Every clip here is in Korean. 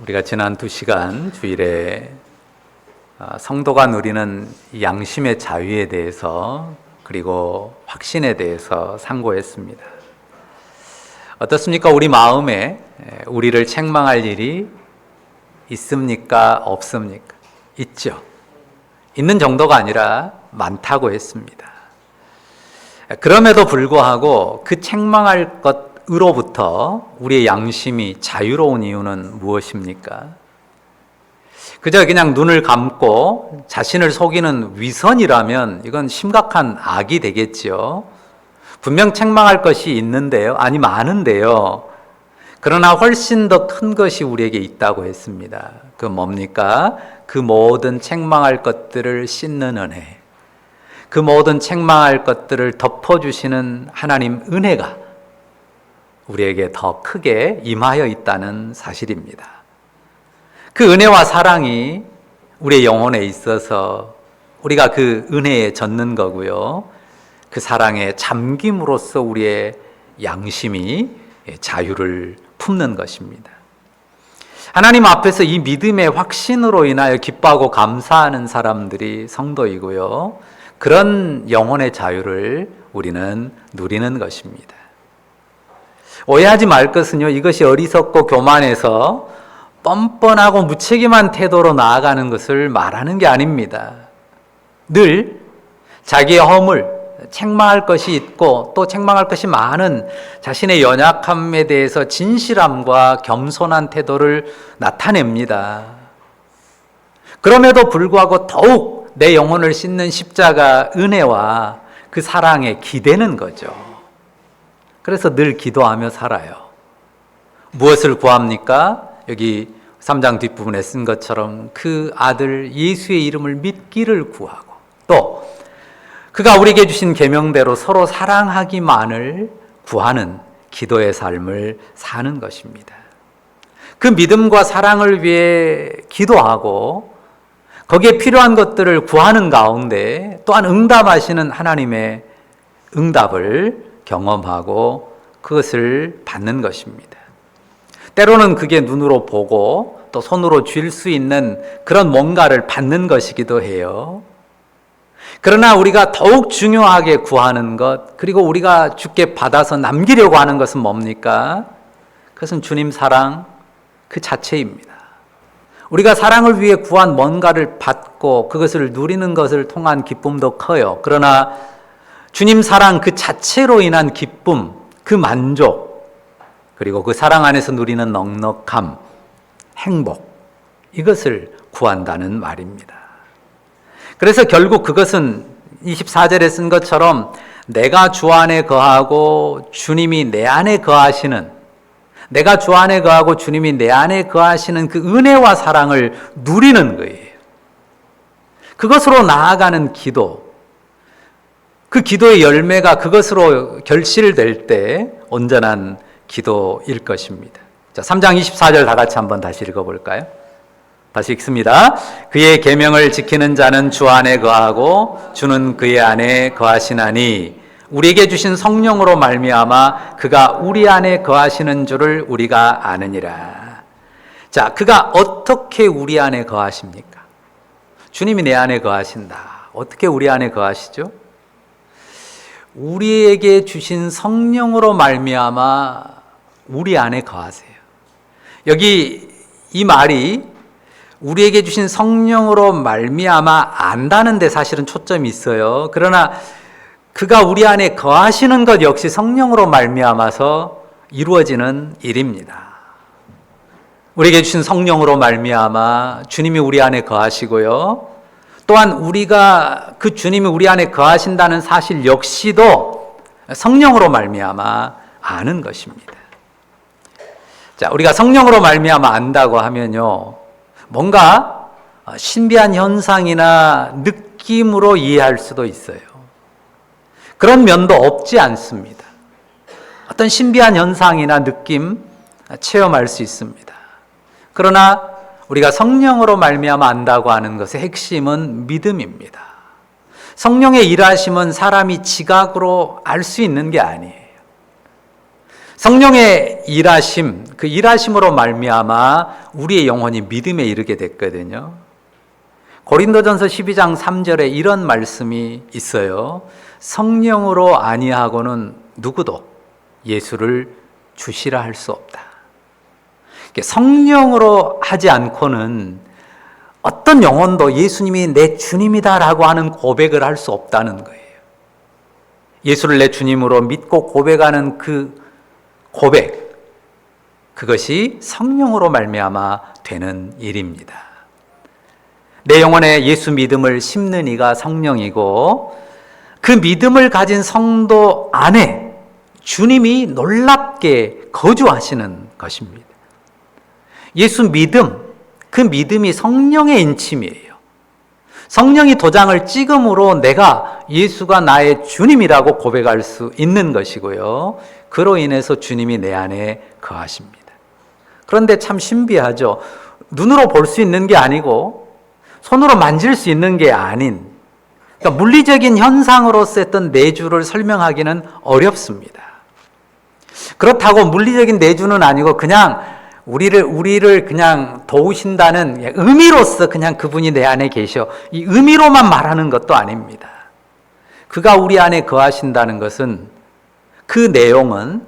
우리가 지난 두 시간 주일에 아, 성도가 누리는 이 양심의 자유에 대해서 그리고 확신에 대해서 상고했습니다. 어떻습니까? 우리 마음에 에, 우리를 책망할 일이 있습니까? 없습니까? 있죠. 있는 정도가 아니라 많다고 했습니다. 그럼에도 불구하고 그 책망할 것 으로부터 우리의 양심이 자유로운 이유는 무엇입니까? 그저 그냥 눈을 감고 자신을 속이는 위선이라면 이건 심각한 악이 되겠지요. 분명 책망할 것이 있는데요. 아니, 많은데요. 그러나 훨씬 더 큰 것이 우리에게 있다고 했습니다. 그 뭡니까? 그 모든 책망할 것들을 씻는 은혜. 그 모든 책망할 것들을 덮어주시는 하나님 은혜가 우리에게 더 크게 임하여 있다는 사실입니다. 그 은혜와 사랑이 우리의 영혼에 있어서 우리가 그 은혜에 젖는 거고요. 그 사랑에 잠김으로써 우리의 양심이 자유를 품는 것입니다. 하나님 앞에서 이 믿음의 확신으로 인하여 기뻐하고 감사하는 사람들이 성도이고요. 그런 영혼의 자유를 우리는 누리는 것입니다. 오해하지 말 것은요, 이것이 어리석고 교만해서 뻔뻔하고 무책임한 태도로 나아가는 것을 말하는 게 아닙니다. 늘 자기의 허물, 책망할 것이 있고 또 책망할 것이 많은 자신의 연약함에 대해서 진실함과 겸손한 태도를 나타냅니다. 그럼에도 불구하고 더욱 내 영혼을 씻는 십자가 은혜와 그 사랑에 기대는 거죠. 그래서 늘 기도하며 살아요. 무엇을 구합니까? 여기 3장 뒷부분에 쓴 것처럼 그 아들 예수의 이름을 믿기를 구하고 또 그가 우리에게 주신 계명대로 서로 사랑하기만을 구하는 기도의 삶을 사는 것입니다. 그 믿음과 사랑을 위해 기도하고 거기에 필요한 것들을 구하는 가운데 또한 응답하시는 하나님의 응답을 경험하고 그것을 받는 것입니다. 때로는 그게 눈으로 보고 또 손으로 쥘 수 있는 그런 뭔가를 받는 것이기도 해요. 그러나 우리가 더욱 중요하게 구하는 것, 그리고 우리가 주께 받아서 남기려고 하는 것은 뭡니까? 그것은 주님 사랑 그 자체입니다. 우리가 사랑을 위해 구한 뭔가를 받고 그것을 누리는 것을 통한 기쁨도 커요. 그러나 주님 사랑 그 자체로 인한 기쁨, 그 만족, 그리고 그 사랑 안에서 누리는 넉넉함, 행복, 이것을 구한다는 말입니다. 그래서 결국 그것은 24절에 쓴 것처럼 내가 주 안에 거하고 주님이 내 안에 거하시는 내가 주 안에 거하고 주님이 내 안에 거하시는 그 은혜와 사랑을 누리는 거예요. 그것으로 나아가는 기도. 그 기도의 열매가 그것으로 결실될 때 온전한 기도일 것입니다. 자, 3장 24절 다 같이 한번 다시 읽어 볼까요? 다시 읽습니다. 그의 계명을 지키는 자는 주 안에 거하고 주는 그의 안에 거하시나니 우리에게 주신 성령으로 말미암아 그가 우리 안에 거하시는 줄을 우리가 아느니라. 자, 그가 어떻게 우리 안에 거하십니까? 주님이 내 안에 거하신다. 어떻게 우리 안에 거하시죠? 우리에게 주신 성령으로 말미암아 우리 안에 거하세요. 여기 이 말이 우리에게 주신 성령으로 말미암아 안다는데 사실은 초점이 있어요. 그러나 그가 우리 안에 거하시는 것 역시 성령으로 말미암아서 이루어지는 일입니다. 우리에게 주신 성령으로 말미암아 주님이 우리 안에 거하시고요. 또한 우리가 그 주님이 우리 안에 거하신다는 사실 역시도 성령으로 말미암아 아는 것입니다. 자, 우리가 성령으로 말미암아 안다고 하면요. 뭔가 신비한 현상이나 느낌으로 이해할 수도 있어요. 그런 면도 없지 않습니다. 어떤 신비한 현상이나 느낌 체험할 수 있습니다. 그러나 우리가 성령으로 말미암아 안다고 하는 것의 핵심은 믿음입니다. 성령의 일하심은 사람이 지각으로 알 수 있는 게 아니에요. 성령의 일하심, 그 일하심으로 말미암아 우리의 영혼이 믿음에 이르게 됐거든요. 고린도전서 12장 3절에 이런 말씀이 있어요. 성령으로 아니하고는 누구도 예수를 주시라 할 수 없다. 성령으로 하지 않고는 어떤 영혼도 예수님이 내 주님이다라고 하는 고백을 할 수 없다는 거예요. 예수를 내 주님으로 믿고 고백하는 그 고백, 그것이 성령으로 말미암아 되는 일입니다. 내 영혼에 예수 믿음을 심는 이가 성령이고 그 믿음을 가진 성도 안에 주님이 놀랍게 거주하시는 것입니다. 예수 믿음, 그 믿음이 성령의 인침이에요. 성령이 도장을 찍음으로 내가 예수가 나의 주님이라고 고백할 수 있는 것이고요. 그로 인해서 주님이 내 안에 거하십니다. 그런데 참 신비하죠. 눈으로 볼 수 있는 게 아니고 손으로 만질 수 있는 게 아닌 그러니까 물리적인 현상으로서 했던 내주를 설명하기는 어렵습니다. 그렇다고 물리적인 내주는 아니고 그냥 우리를 우리를 그냥 도우신다는 의미로서 그냥 그분이 내 안에 계셔. 이 의미로만 말하는 것도 아닙니다. 그가 우리 안에 거하신다는 것은 그 내용은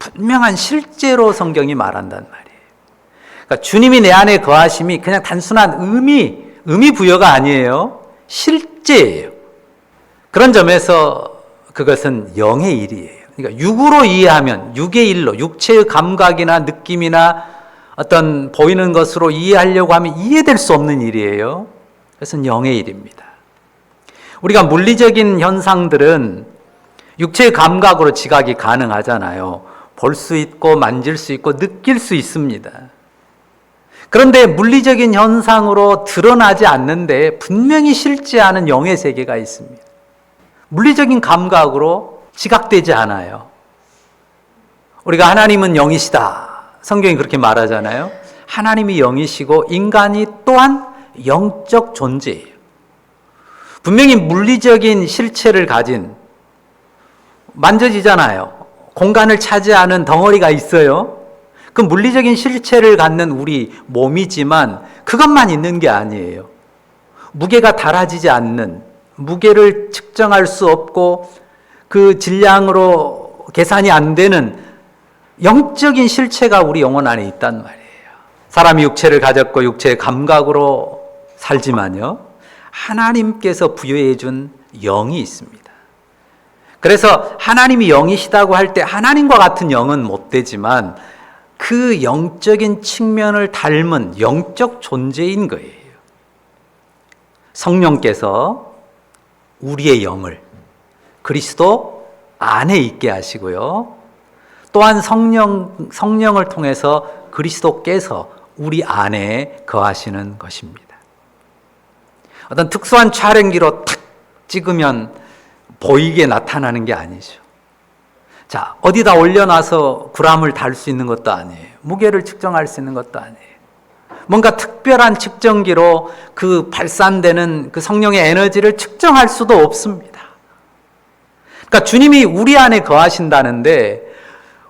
분명한 실제로 성경이 말한단 말이에요. 그러니까 주님이 내 안에 거하심이 그냥 단순한 의미, 의미 부여가 아니에요. 실제예요. 그런 점에서 그것은 영의 일이에요. 그러니까 육으로 이해하면 육의 일로, 육체의 감각이나 느낌이나 어떤 보이는 것으로 이해하려고 하면 이해될 수 없는 일이에요. 그것은 영의 일입니다. 우리가 물리적인 현상들은 육체의 감각으로 지각이 가능하잖아요. 볼 수 있고 만질 수 있고 느낄 수 있습니다. 그런데 물리적인 현상으로 드러나지 않는데 분명히 실제하는 영의 세계가 있습니다. 물리적인 감각으로 지각되지 않아요. 우리가 하나님은 영이시다. 성경이 그렇게 말하잖아요. 하나님이 영이시고 인간이 또한 영적 존재예요. 분명히 물리적인 실체를 가진 만져지잖아요. 공간을 차지하는 덩어리가 있어요. 그 물리적인 실체를 갖는 우리 몸이지만 그것만 있는 게 아니에요. 무게가 달아지지 않는 무게를 측정할 수 없고 그 질량으로 계산이 안 되는 영적인 실체가 우리 영혼 안에 있단 말이에요. 사람이 육체를 가졌고 육체의 감각으로 살지만요. 하나님께서 부여해 준 영이 있습니다. 그래서 하나님이 영이시다고 할 때 하나님과 같은 영은 못 되지만 그 영적인 측면을 닮은 영적 존재인 거예요. 성령께서 우리의 영을 그리스도 안에 있게 하시고요. 또한 성령, 성령을 통해서 그리스도께서 우리 안에 거하시는 것입니다. 어떤 특수한 촬영기로 탁 찍으면 보이게 나타나는 게 아니죠. 자, 어디다 올려놔서 구람을 달 수 있는 것도 아니에요. 무게를 측정할 수 있는 것도 아니에요. 뭔가 특별한 측정기로 그 발산되는 그 성령의 에너지를 측정할 수도 없습니다. 그러니까 주님이 우리 안에 거하신다는데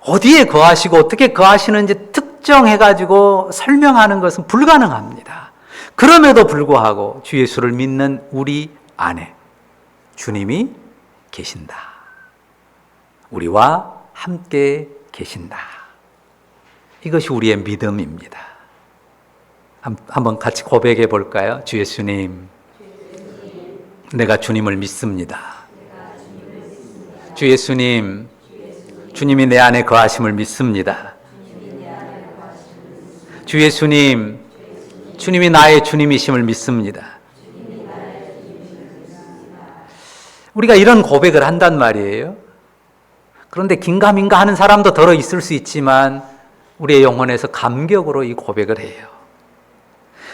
어디에 거하시고 어떻게 거하시는지 특정해가지고 설명하는 것은 불가능합니다. 그럼에도 불구하고 주 예수를 믿는 우리 안에 주님이 계신다. 우리와 함께 계신다. 이것이 우리의 믿음입니다. 한번 같이 고백해 볼까요? 주 예수님, 내가 주님을 믿습니다. 주 예수님, 주님이 내 안에 거하심을 믿습니다. 주 예수님, 주님이 나의 주님이심을 믿습니다. 우리가 이런 고백을 한단 말이에요. 그런데 긴가민가 하는 사람도 덜어 있을 수 있지만 우리의 영혼에서 감격으로 이 고백을 해요.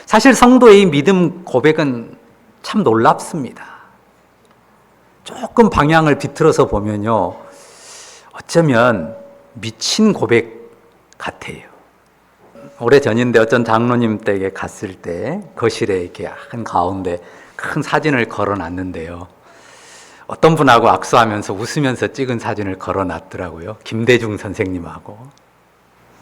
사실 성도의 이 믿음 고백은 참 놀랍습니다. 조금 방향을 비틀어서 보면요. 어쩌면 미친 고백 같아요. 오래 전인데 어떤 장로님 댁에 갔을 때 거실에 이렇게 한 가운데 큰 사진을 걸어 놨는데요. 어떤 분하고 악수하면서 웃으면서 찍은 사진을 걸어 놨더라고요. 김대중 선생님하고.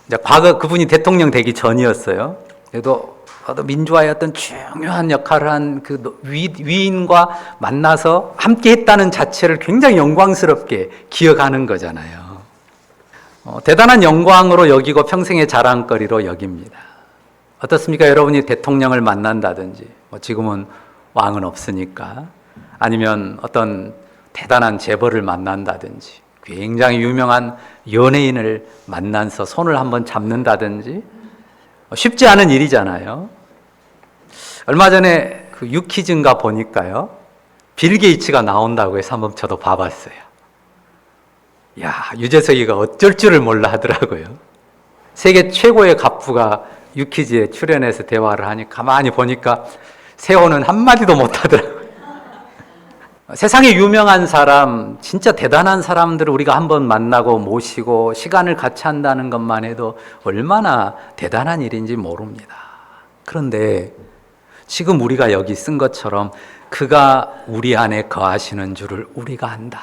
이제 과거 그분이 대통령 되기 전이었어요. 그래도 어떤 민주화의 어떤 중요한 역할을 한 그 위인과 만나서 함께 했다는 자체를 굉장히 영광스럽게 기억하는 거잖아요. 어, 대단한 영광으로 여기고 평생의 자랑거리로 여깁니다. 어떻습니까? 여러분이 대통령을 만난다든지, 뭐 지금은 왕은 없으니까, 아니면 어떤 대단한 재벌을 만난다든지, 굉장히 유명한 연예인을 만나서 손을 한번 잡는다든지, 쉽지 않은 일이잖아요. 얼마 전에 그 유키즈인가 보니까요. 빌 게이츠가 나온다고 해서 한번 저도 봐봤어요. 야, 유재석이가 어쩔 줄을 몰라 하더라고요. 세계 최고의 갑부가 유키즈에 출연해서 대화를 하니 가만히 보니까 세호는 한마디도 못 하더라고요. 세상에 유명한 사람, 진짜 대단한 사람들을 우리가 한번 만나고 모시고 시간을 같이 한다는 것만 해도 얼마나 대단한 일인지 모릅니다. 그런데 지금 우리가 여기 쓴 것처럼 그가 우리 안에 거하시는 줄을 우리가 안다.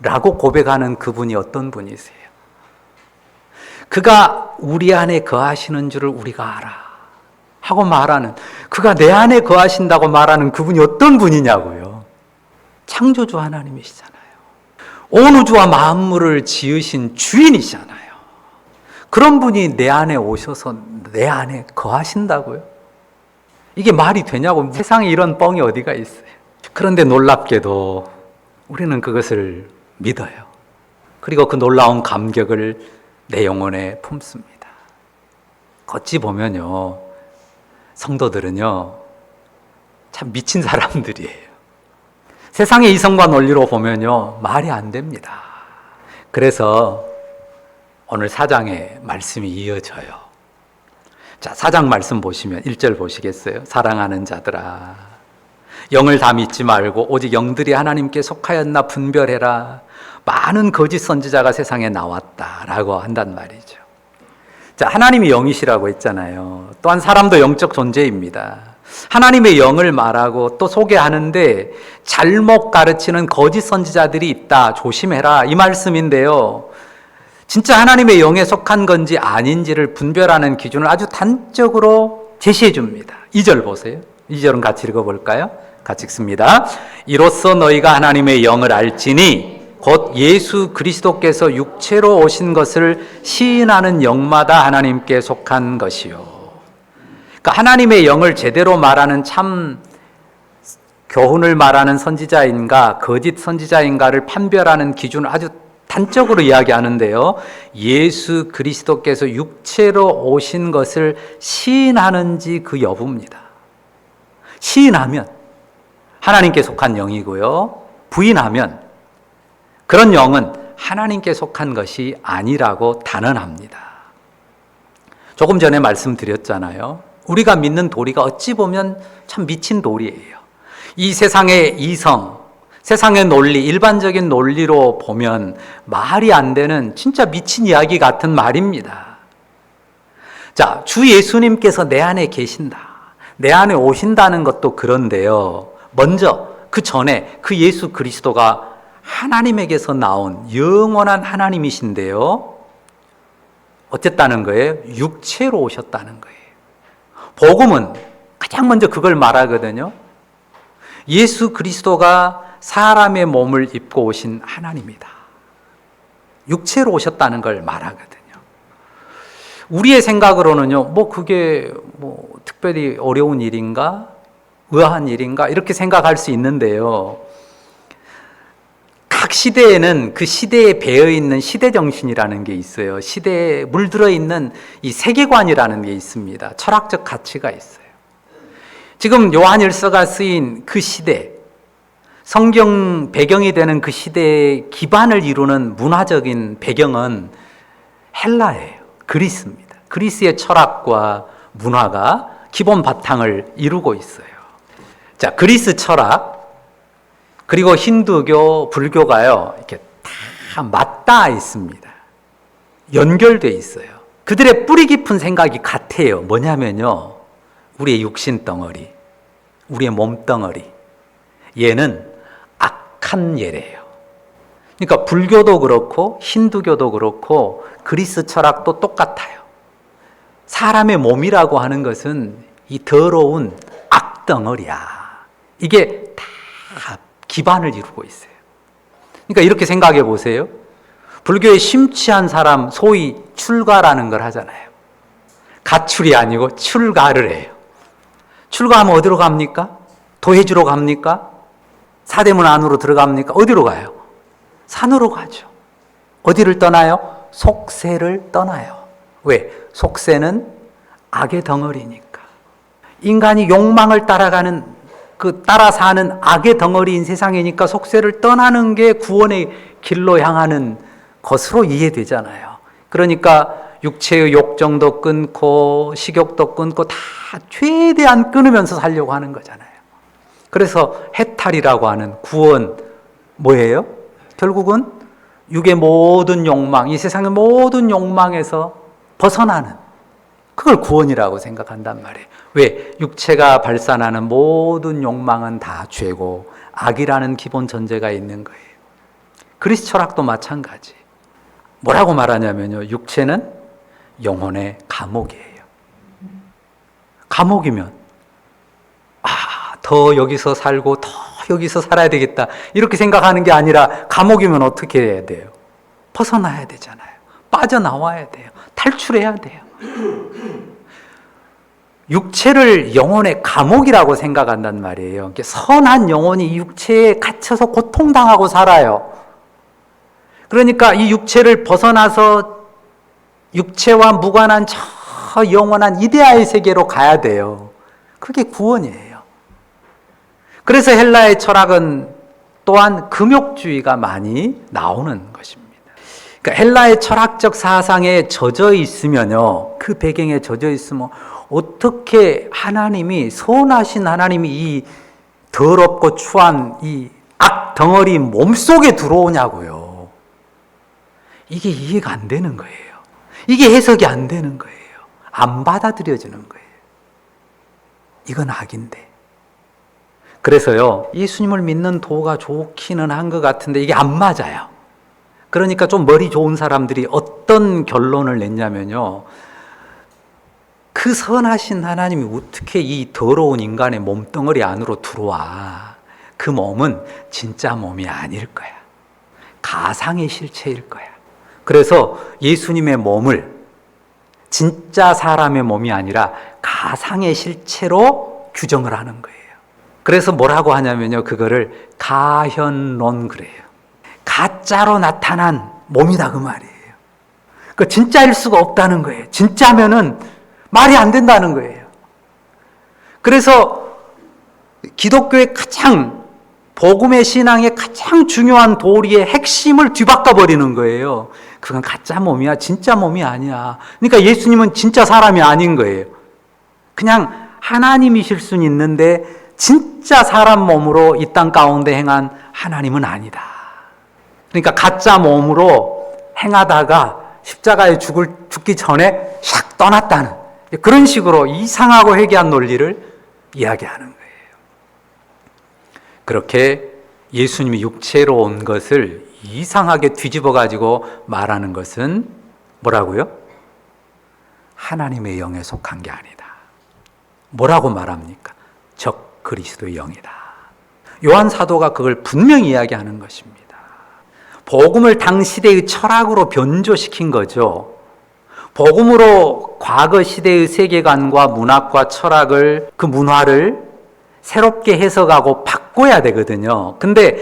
라고 고백하는 그분이 어떤 분이세요? 그가 우리 안에 거하시는 줄을 우리가 알아. 하고 말하는, 그가 내 안에 거하신다고 말하는 그분이 어떤 분이냐고요. 창조주 하나님이시잖아요. 온 우주와 만물을 지으신 주인이시잖아요. 그런 분이 내 안에 오셔서 내 안에 거하신다고요? 이게 말이 되냐고 세상에 이런 뻥이 어디가 있어요. 그런데 놀랍게도 우리는 그것을 믿어요. 그리고 그 놀라운 감격을 내 영혼에 품습니다. 어찌 보면요, 성도들은요, 참 미친 사람들이에요. 세상의 이성과 논리로 보면요, 말이 안 됩니다. 그래서 오늘 사장의 말씀이 이어져요. 자, 사장 말씀 보시면 1절 보시겠어요? 사랑하는 자들아. 영을 다 믿지 말고 오직 영들이 하나님께 속하였나 분별해라. 많은 거짓 선지자가 세상에 나왔다라고 한단 말이죠. 자, 하나님이 영이시라고 했잖아요. 또한 사람도 영적 존재입니다. 하나님의 영을 말하고 또 소개하는데 잘못 가르치는 거짓 선지자들이 있다. 조심해라. 이 말씀인데요. 진짜 하나님의 영에 속한 건지 아닌지를 분별하는 기준을 아주 단적으로 제시해 줍니다. 2절 보세요. 2절은 같이 읽어 볼까요? 같이 읽습니다. 이로써 너희가 하나님의 영을 알지니 곧 예수 그리스도께서 육체로 오신 것을 시인하는 영마다 하나님께 속한 것이요. 그러니까 하나님의 영을 제대로 말하는 참 교훈을 말하는 선지자인가 거짓 선지자인가를 판별하는 기준을 아주 단적으로 이야기하는데요. 예수 그리스도께서 육체로 오신 것을 시인하는지 그 여부입니다. 시인하면 하나님께 속한 영이고요. 부인하면 그런 영은 하나님께 속한 것이 아니라고 단언합니다. 조금 전에 말씀드렸잖아요. 우리가 믿는 도리가 어찌 보면 참 미친 도리예요. 이 세상의 이성, 세상의 논리, 일반적인 논리로 보면 말이 안 되는 진짜 미친 이야기 같은 말입니다. 자, 주 예수님께서 내 안에 계신다. 내 안에 오신다는 것도 그런데요. 먼저 그 전에 그 예수 그리스도가 하나님에게서 나온 영원한 하나님이신데요. 어쨌다는 거예요? 육체로 오셨다는 거예요. 복음은 가장 먼저 그걸 말하거든요. 예수 그리스도가 사람의 몸을 입고 오신 하나님이다. 육체로 오셨다는 걸 말하거든요. 우리의 생각으로는요, 뭐 그게 뭐 특별히 어려운 일인가? 의아한 일인가? 이렇게 생각할 수 있는데요. 각 시대에는 그 시대에 배어 있는 시대 정신이라는 게 있어요. 시대에 물들어 있는 이 세계관이라는 게 있습니다. 철학적 가치가 있어요. 지금 요한일서가 쓰인 그 시대, 성경 배경이 되는 그 시대의 기반을 이루는 문화적인 배경은 헬라예요. 그리스입니다. 그리스의 철학과 문화가 기본 바탕을 이루고 있어요. 자, 그리스 철학, 그리고 힌두교, 불교가요, 이렇게 다 맞닿아 있습니다. 연결돼 있어요. 그들의 뿌리 깊은 생각이 같아요. 뭐냐면요, 우리의 육신 덩어리, 우리의 몸 덩어리, 얘는 한 예래요. 그러니까 불교도 그렇고 힌두교도 그렇고 그리스 철학도 똑같아요. 사람의 몸이라고 하는 것은 이 더러운 악덩어리야. 이게 다 기반을 이루고 있어요. 그러니까 이렇게 생각해 보세요. 불교에 심취한 사람 소위 출가라는 걸 하잖아요. 가출이 아니고 출가를 해요. 출가하면 어디로 갑니까? 도해주로 갑니까? 사대문 안으로 들어갑니까? 어디로 가요? 산으로 가죠. 어디를 떠나요? 속세를 떠나요. 왜? 속세는 악의 덩어리니까. 인간이 욕망을 따라가는 그 따라 사는 악의 덩어리인 세상이니까 속세를 떠나는 게 구원의 길로 향하는 것으로 이해되잖아요. 그러니까 육체의 욕정도 끊고 식욕도 끊고 다 최대한 끊으면서 살려고 하는 거잖아요. 그래서 해탈이라고 하는 구원 뭐예요? 결국은 육의 모든 욕망, 이 세상의 모든 욕망에서 벗어나는 그걸 구원이라고 생각한단 말이에요. 왜? 육체가 발산하는 모든 욕망은 다 죄고 악이라는 기본 전제가 있는 거예요. 그리스 철학도 마찬가지. 뭐라고 말하냐면요. 육체는 영혼의 감옥이에요. 감옥이면 아, 더 여기서 살고 더 여기서 살아야 되겠다. 이렇게 생각하는 게 아니라 감옥이면 어떻게 해야 돼요? 벗어나야 되잖아요. 빠져나와야 돼요. 탈출해야 돼요. 육체를 영혼의 감옥이라고 생각한단 말이에요. 선한 영혼이 육체에 갇혀서 고통당하고 살아요. 그러니까 이 육체를 벗어나서 육체와 무관한 저 영원한 이데아의 세계로 가야 돼요. 그게 구원이에요. 그래서 헬라의 철학은 또한 금욕주의가 많이 나오는 것입니다. 그러니까 헬라의 철학적 사상에 젖어 있으면요. 그 배경에 젖어 있으면 어떻게 하나님이 선하신 하나님이 이 더럽고 추한 이 악 덩어리 몸 속에 들어오냐고요. 이게 이해가 안 되는 거예요. 이게 해석이 안 되는 거예요. 안 받아들여지는 거예요. 이건 악인데. 그래서요, 예수님을 믿는 도가 좋기는 한 것 같은데 이게 안 맞아요. 그러니까 좀 머리 좋은 사람들이 어떤 결론을 냈냐면요. 그 선하신 하나님이 어떻게 이 더러운 인간의 몸덩어리 안으로 들어와. 그 몸은 진짜 몸이 아닐 거야. 가상의 실체일 거야. 그래서 예수님의 몸을 진짜 사람의 몸이 아니라 가상의 실체로 규정을 하는 거예요. 그래서 뭐라고 하냐면요. 그거를 가현론 그래요. 가짜로 나타난 몸이다 그 말이에요. 그 진짜일 수가 없다는 거예요. 진짜면은 말이 안 된다는 거예요. 그래서 기독교의 가장 복음의 신앙의 가장 중요한 도리의 핵심을 뒤바꿔 버리는 거예요. 그건 가짜 몸이야. 진짜 몸이 아니야. 그러니까 예수님은 진짜 사람이 아닌 거예요. 그냥 하나님이실 수는 있는데 진짜 사람 몸으로 이 땅 가운데 행한 하나님은 아니다. 그러니까 가짜 몸으로 행하다가 십자가에 죽을, 죽기 전에 샥 떠났다는 그런 식으로 이상하고 회개한 논리를 이야기하는 거예요. 그렇게 예수님이 육체로 온 것을 이상하게 뒤집어 가지고 말하는 것은 뭐라고요? 하나님의 영에 속한 게 아니다. 뭐라고 말합니까? 적 그리스도의 영이다. 요한 사도가 그걸 분명히 이야기하는 것입니다. 복음을 당시대의 철학으로 변조시킨 거죠. 복음으로 과거 시대의 세계관과 문학과 철학을 그 문화를 새롭게 해석하고 바꿔야 되거든요. 근데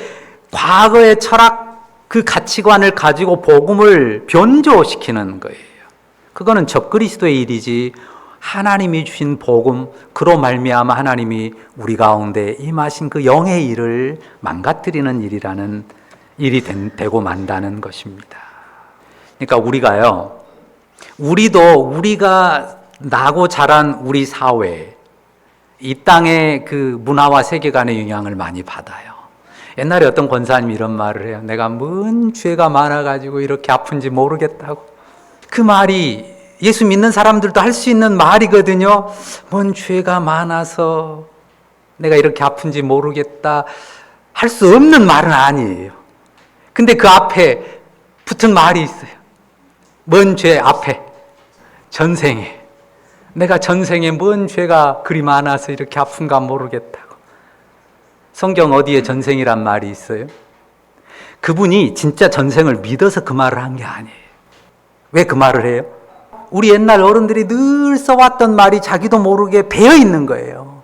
과거의 철학 그 가치관을 가지고 복음을 변조시키는 거예요. 그거는 적그리스도의 일이지 하나님이 주신 복음 그로 말미암아 하나님이 우리 가운데 임하신 그 영의 일을 망가뜨리는 일이라는 일이 된, 되고 만다는 것입니다. 그러니까 우리가요. 우리도 우리가 나고 자란 우리 사회 이 땅의 그 문화와 세계관의 영향을 많이 받아요. 옛날에 어떤 권사님이 이런 말을 해요. 내가 뭔 죄가 많아가지고 이렇게 아픈지 모르겠다고. 그 말이 예수 믿는 사람들도 할 수 있는 말이거든요. 뭔 죄가 많아서 내가 이렇게 아픈지 모르겠다. 할 수 없는 말은 아니에요. 근데 그 앞에 붙은 말이 있어요. 뭔 죄 앞에 전생에 내가 전생에 뭔 죄가 그리 많아서 이렇게 아픈가 모르겠다고. 성경 어디에 전생이란 말이 있어요? 그분이 진짜 전생을 믿어서 그 말을 한 게 아니에요. 왜 그 말을 해요? 우리 옛날 어른들이 늘 써왔던 말이 자기도 모르게 배어 있는 거예요.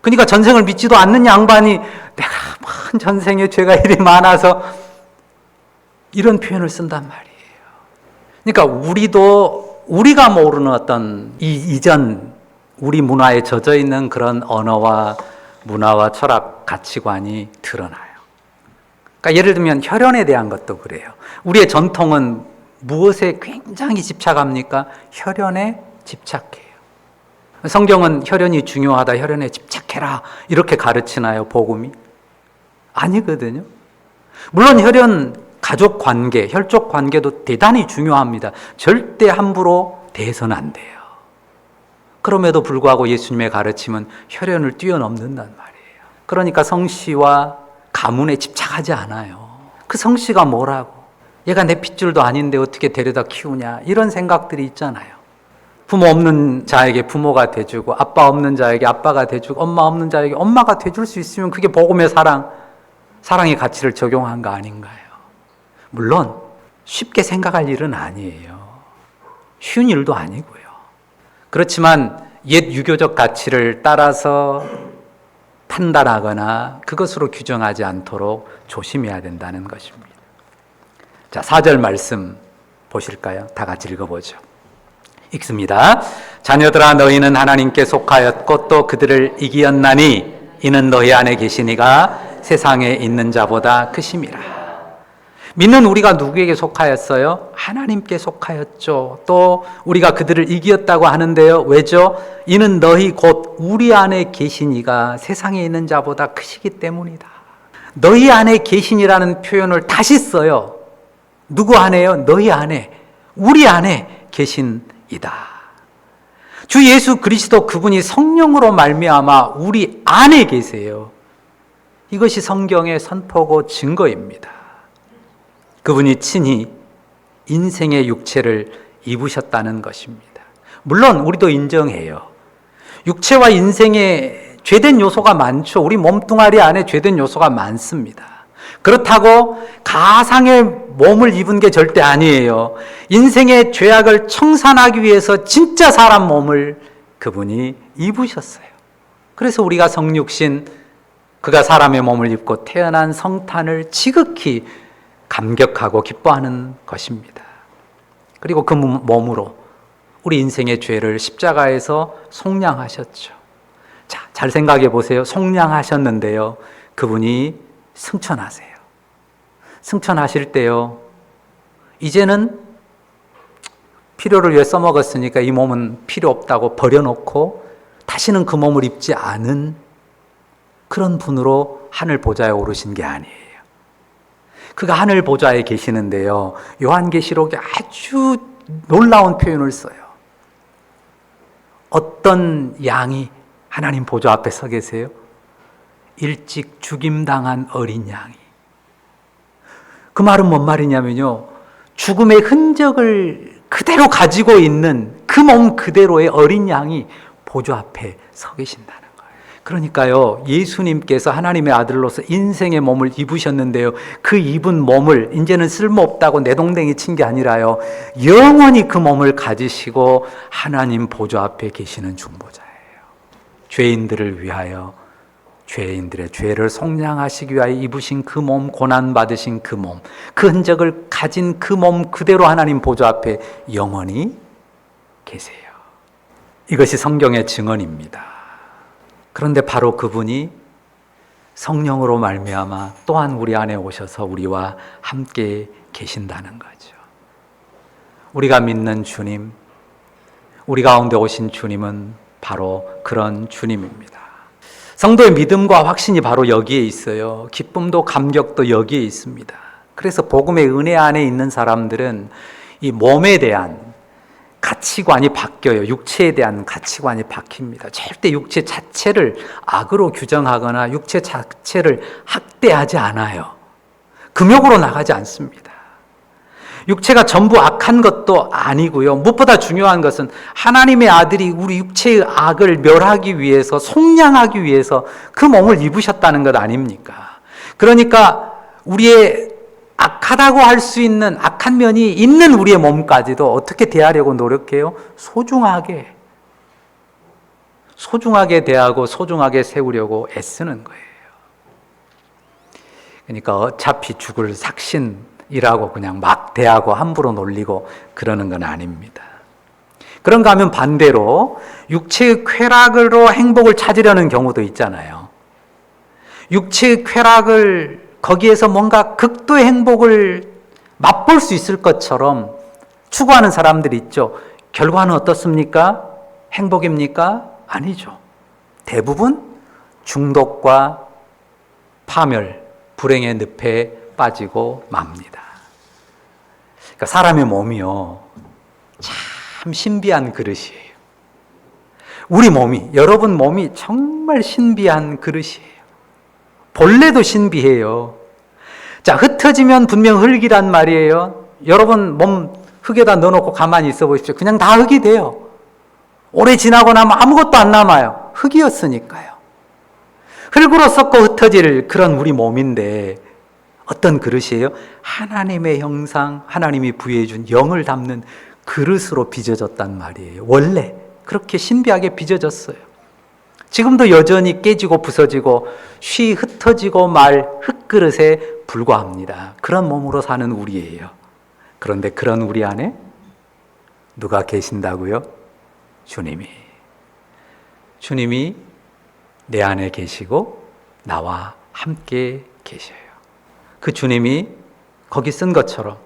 그러니까 전생을 믿지도 않는 양반이 내가 먼 전생에 죄가 이리 많아서 이런 표현을 쓴단 말이에요. 그러니까 우리도 우리가 모르는 어떤 이 이전 우리 문화에 젖어 있는 그런 언어와 문화와 철학 가치관이 드러나요. 그러니까 예를 들면 혈연에 대한 것도 그래요. 우리의 전통은 무엇에 굉장히 집착합니까? 혈연에 집착해요. 성경은 혈연이 중요하다, 혈연에 집착해라 이렇게 가르치나요, 복음이? 아니거든요. 물론 혈연 가족 관계, 혈족 관계도 대단히 중요합니다. 절대 함부로 대해서는 안 돼요. 그럼에도 불구하고 예수님의 가르침은 혈연을 뛰어넘는단 말이에요. 그러니까 성씨와 가문에 집착하지 않아요. 그 성씨가 뭐라고? 얘가 내 핏줄도 아닌데 어떻게 데려다 키우냐? 이런 생각들이 있잖아요. 부모 없는 자에게 부모가 돼주고, 아빠 없는 자에게 아빠가 돼주고, 엄마 없는 자에게 엄마가 돼줄 수 있으면 그게 복음의 사랑, 사랑의 가치를 적용한 거 아닌가요? 물론 쉽게 생각할 일은 아니에요. 쉬운 일도 아니고요. 그렇지만 옛 유교적 가치를 따라서 판단하거나 그것으로 규정하지 않도록 조심해야 된다는 것입니다. 자, 4절 말씀 보실까요? 다 같이 읽어보죠. 읽습니다. 자녀들아 너희는 하나님께 속하였고 또 그들을 이기었나니 이는 너희 안에 계시니가 세상에 있는 자보다 크심이라. 믿는 우리가 누구에게 속하였어요? 하나님께 속하였죠. 또 우리가 그들을 이기었다고 하는데요. 왜죠? 이는 너희 곧 우리 안에 계시니가 세상에 있는 자보다 크시기 때문이다. 너희 안에 계시니라는 표현을 다시 써요. 누구 안에요? 너희 안에, 우리 안에 계신이다. 주 예수 그리스도 그분이 성령으로 말미암아 우리 안에 계세요. 이것이 성경의 선포고 증거입니다. 그분이 친히 인생의 육체를 입으셨다는 것입니다. 물론 우리도 인정해요. 육체와 인생에 죄된 요소가 많죠. 우리 몸뚱아리 안에 죄된 요소가 많습니다. 그렇다고 가상의 몸을 입은 게 절대 아니에요. 인생의 죄악을 청산하기 위해서 진짜 사람 몸을 그분이 입으셨어요. 그래서 우리가 성육신, 그가 사람의 몸을 입고 태어난 성탄을 지극히 감격하고 기뻐하는 것입니다. 그리고 그 몸으로 우리 인생의 죄를 십자가에서 속량하셨죠. 자, 잘 생각해 보세요. 속량하셨는데요. 그분이 승천하세요. 승천하실 때요. 이제는 필요를 위해 써먹었으니까 이 몸은 필요 없다고 버려놓고 다시는 그 몸을 입지 않은 그런 분으로 하늘 보좌에 오르신 게 아니에요. 그가 하늘 보좌에 계시는데요. 요한계시록에 아주 놀라운 표현을 써요. 어떤 양이 하나님 보좌 앞에 서 계세요? 일찍 죽임당한 어린 양이. 그 말은 뭔 말이냐면요. 죽음의 흔적을 그대로 가지고 있는 그 몸 그대로의 어린 양이 보좌 앞에 서 계신다는 거예요. 그러니까요, 예수님께서 하나님의 아들로서 인생의 몸을 입으셨는데요. 그 입은 몸을 이제는 쓸모없다고 내동댕이 친 게 아니라요. 영원히 그 몸을 가지시고 하나님 보좌 앞에 계시는 중보자예요. 죄인들을 위하여 죄인들의 죄를 속량하시기 위하여 입으신 그 몸, 고난 받으신 그 몸, 그 흔적을 가진 그 몸 그대로 하나님 보좌 앞에 영원히 계세요. 이것이 성경의 증언입니다. 그런데 바로 그분이 성령으로 말미암아 또한 우리 안에 오셔서 우리와 함께 계신다는 거죠. 우리가 믿는 주님, 우리 가운데 오신 주님은 바로 그런 주님입니다. 성도의 믿음과 확신이 바로 여기에 있어요. 기쁨도 감격도 여기에 있습니다. 그래서 복음의 은혜 안에 있는 사람들은 이 몸에 대한 가치관이 바뀌어요. 육체에 대한 가치관이 바뀝니다. 절대 육체 자체를 악으로 규정하거나 육체 자체를 학대하지 않아요. 금욕으로 나가지 않습니다. 육체가 전부 악한 것도 아니고요. 무엇보다 중요한 것은 하나님의 아들이 우리 육체의 악을 멸하기 위해서 속량하기 위해서 그 몸을 입으셨다는 것 아닙니까? 그러니까 우리의 악하다고 할 수 있는 악한 면이 있는 우리의 몸까지도 어떻게 대하려고 노력해요? 소중하게. 소중하게 대하고 소중하게 세우려고 애쓰는 거예요. 그러니까 어차피 죽을 삭신 이라고 그냥 막 대하고 함부로 놀리고 그러는 건 아닙니다. 그런가 하면 반대로 육체의 쾌락으로 행복을 찾으려는 경우도 있잖아요. 육체의 쾌락을 거기에서 뭔가 극도의 행복을 맛볼 수 있을 것처럼 추구하는 사람들이 있죠. 결과는 어떻습니까? 행복입니까? 아니죠. 대부분 중독과 파멸, 불행의 늪에 빠지고 맙니다. 그러니까 사람의 몸이요. 참 신비한 그릇이에요. 우리 몸이, 여러분 몸이 정말 신비한 그릇이에요. 본래도 신비해요. 자, 흩어지면 분명 흙이란 말이에요. 여러분 몸 흙에다 넣어놓고 가만히 있어 보십시오. 그냥 다 흙이 돼요. 오래 지나고 나면 아무것도 안 남아요. 흙이었으니까요. 흙으로 썩고 흩어질 그런 우리 몸인데 어떤 그릇이에요? 하나님의 형상, 하나님이 부여해준 영을 담는 그릇으로 빚어졌단 말이에요. 원래 그렇게 신비하게 빚어졌어요. 지금도 여전히 깨지고 부서지고 쉬 흩어지고 말 흙그릇에 불과합니다. 그런 몸으로 사는 우리예요. 그런데 그런 우리 안에 누가 계신다고요? 주님이. 주님이 내 안에 계시고 나와 함께 계셔요. 그 주님이 거기 쓴 것처럼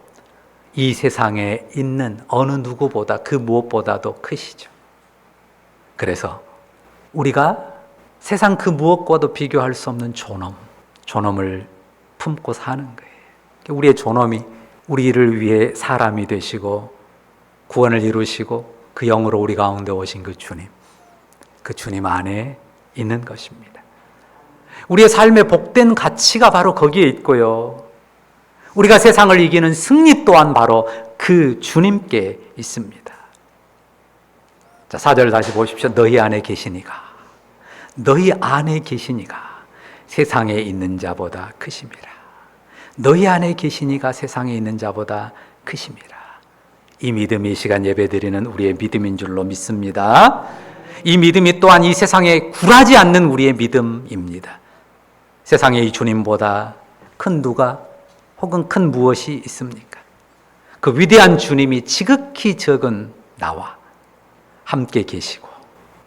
이 세상에 있는 어느 누구보다 그 무엇보다도 크시죠. 그래서 우리가 세상 그 무엇과도 비교할 수 없는 존엄, 존엄을 품고 사는 거예요. 우리의 존엄이 우리를 위해 사람이 되시고 구원을 이루시고 그 영으로 우리 가운데 오신 그 주님, 그 주님 안에 있는 것입니다. 우리의 삶의 복된 가치가 바로 거기에 있고요. 우리가 세상을 이기는 승리 또한 바로 그 주님께 있습니다. 자, 4절 다시 보십시오. 너희 안에 계시니가. 너희 안에 계시니가 세상에 있는 자보다 크심이라. 너희 안에 계시니가 세상에 있는 자보다 크심이라. 이 믿음이 이 시간 예배 드리는 우리의 믿음인 줄로 믿습니다. 이 믿음이 또한 이 세상에 굴하지 않는 우리의 믿음입니다. 세상에 이 주님보다 큰 누가 혹은 큰 무엇이 있습니까? 그 위대한 주님이 지극히 적은 나와 함께 계시고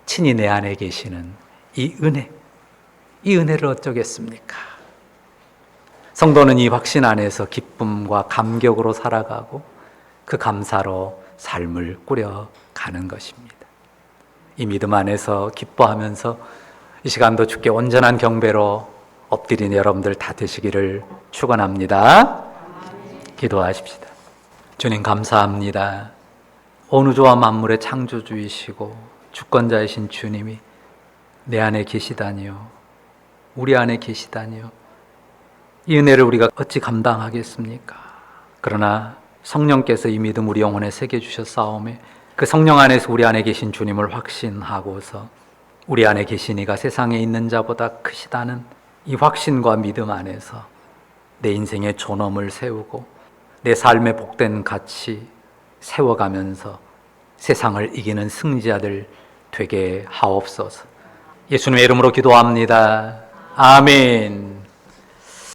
친히 내 안에 계시는 이 은혜, 이 은혜를 어쩌겠습니까? 성도는 이 확신 안에서 기쁨과 감격으로 살아가고 그 감사로 삶을 꾸려가는 것입니다. 이 믿음 안에서 기뻐하면서 이 시간도 주께 온전한 경배로 엎드린 여러분들 다 되시기를 축원합니다. 기도하십시다. 주님 감사합니다. 온 우주와 만물의 창조주이시고 주권자이신 주님이 내 안에 계시다니요. 우리 안에 계시다니요. 이 은혜를 우리가 어찌 감당하겠습니까? 그러나 성령께서 이 믿음 우리 영혼에 새겨 주셨사오매 그 성령 안에서 우리 안에 계신 주님을 확신하고서 우리 안에 계신 이가 세상에 있는 자보다 크시다는 이 확신과 믿음 안에서 내 인생의 존엄을 세우고 내 삶의 복된 가치 세워가면서 세상을 이기는 승자들 되게 하옵소서. 예수님의 이름으로 기도합니다. 아멘.